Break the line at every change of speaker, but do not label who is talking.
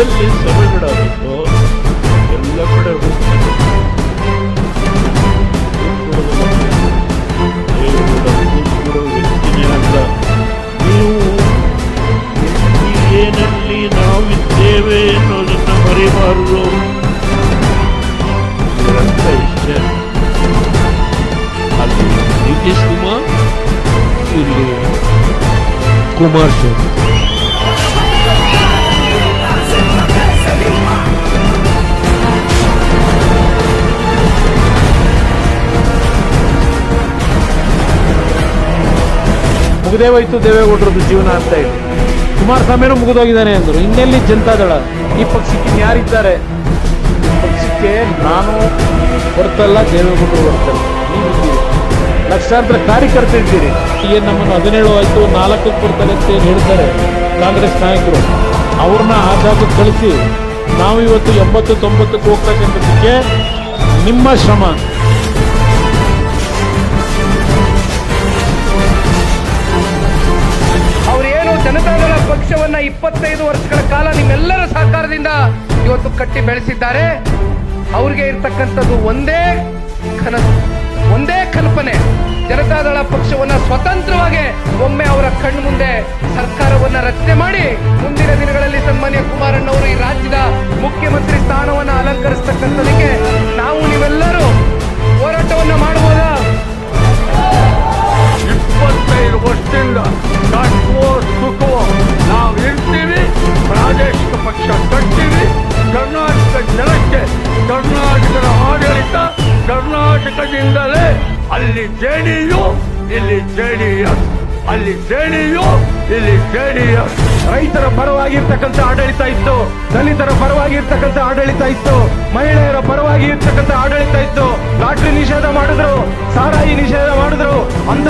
ಎಲ್ಲೆಲ್ಲಿ ಸಭೆಗಳ ಎಲ್ಲ ಕಡೆ ಹೋಗ್ತಾರೆ ನೀವು ಏನಲ್ಲಿ ನಾವಿದ್ದೇವೆ ಅನ್ನೋದನ್ನು ಮರಿಬಾರದು ಇದರರ್ಥ ಇಷ್ಟೇ ಅಲ್ಲಿ ನಿತೀಶ್ ಕುಮಾರ್, ಇಲ್ಲಿ ಕುಮಾರ್ ಶರ್ಮಾ
ಮುಗ್ದೇ ಹೋಯ್ತು ದೇವೇಗೌಡರದ್ದು ಜೀವನ ಅಂತ ಹೇಳಿ. ಕುಮಾರಸ್ವಾಮಿನೂ ಮುಗಿದೋಗಿದ್ದಾನೆ ಅಂದರು. ಇನ್ನೆಲ್ಲಿ ಜನತಾದಳ ಈ ಪಕ್ಷಕ್ಕೆ ಯಾರಿದ್ದಾರೆ? ಪಕ್ಷಕ್ಕೆ ನಾನು ಹೊರತಲ್ಲ, ದೇವೇಗೌಡರು ಹೊರತಲ್ಲ. ಲಕ್ಷಾಂತರ ಕಾರ್ಯಕರ್ತ ಇದ್ದೀರಿ. ಈಗ ನಮ್ಮನ್ನು ಹದಿನೇಳು ಆಯಿತು, ನಾಲ್ಕಕ್ಕೆ ಬರ್ತಾರೆ ಅಂತ ಏನು ಹೇಳ್ತಾರೆ ಕಾಂಗ್ರೆಸ್ ನಾಯಕರು? ಅವ್ರನ್ನ ಆ ಜಾಗಕ್ಕೆ ಕಳಿಸಿ, ನಾವು ಇವತ್ತು ಎಂಬತ್ತು ತೊಂಬತ್ತಕ್ಕೆ ಹೋಗ್ತಕ್ಕಂಥದ್ದಕ್ಕೆ ನಿಮ್ಮ ಶ್ರಮ.
ಪಕ್ಷವನ್ನ ಇಪ್ಪತ್ತೈದು ವರ್ಷಗಳ ಕಾಲ ನಿಮ್ಮೆಲ್ಲರ ಸಹಕಾರದಿಂದ ಇವತ್ತು ಕಟ್ಟಿ ಬೆಳೆಸಿದ್ದಾರೆ. ಅವ್ರಿಗೆ ಇರ್ತಕ್ಕಂಥದ್ದು ಒಂದೇ ಕನಸು ಒಂದೇ ಕಲ್ಪನೆ. ಜನತಾದಳ ಪಕ್ಷವನ್ನ ಸ್ವತಂತ್ರವಾಗಿ ಒಮ್ಮೆ ಅವರ ಕಣ್ಣು ಮುಂದೆ ಸರ್ಕಾರವನ್ನ ರಚನೆ ಮಾಡಿ ಮುಂದಿನ ದಿನಗಳಲ್ಲಿ ಸನ್ಮಾನ್ಯ ಕುಮಾರಣ್ಣವರು ಈ ರಾಜ್ಯದ ಮುಖ್ಯಮಂತ್ರಿ ಸ್ಥಾನವನ್ನ ಅಲಂಕರಿಸ್ತಕ್ಕಂಥದಕ್ಕೆ
ಅಲ್ಲಿ ಜೆಡಿಯು, ಇಲ್ಲಿ ಜೆಡಿಎಸ್ ಅಲ್ಲಿ ಜೆಡಿಯು, ಇಲ್ಲಿ ಜೆಡಿಎಸ್
ರೈತರ ಪರವಾಗಿರ್ತಕ್ಕಂಥ ಆಡಳಿತ ಇತ್ತು. ದಲಿತರ ಪರವಾಗಿರ್ತಕ್ಕಂಥ ಆಡಳಿತ ಇತ್ತು. ಮಹಿಳೆಯರ ಪರವಾಗಿ ಇರ್ತಕ್ಕಂಥ ಆಡಳಿತ ಇತ್ತು. ಲಾಟ್ರಿ ನಿಷೇಧ ಮಾಡಿದ್ರು, ಸಾರಾಯಿ ನಿಷೇಧ ಮಾಡಿದ್ರು. ಅಂತ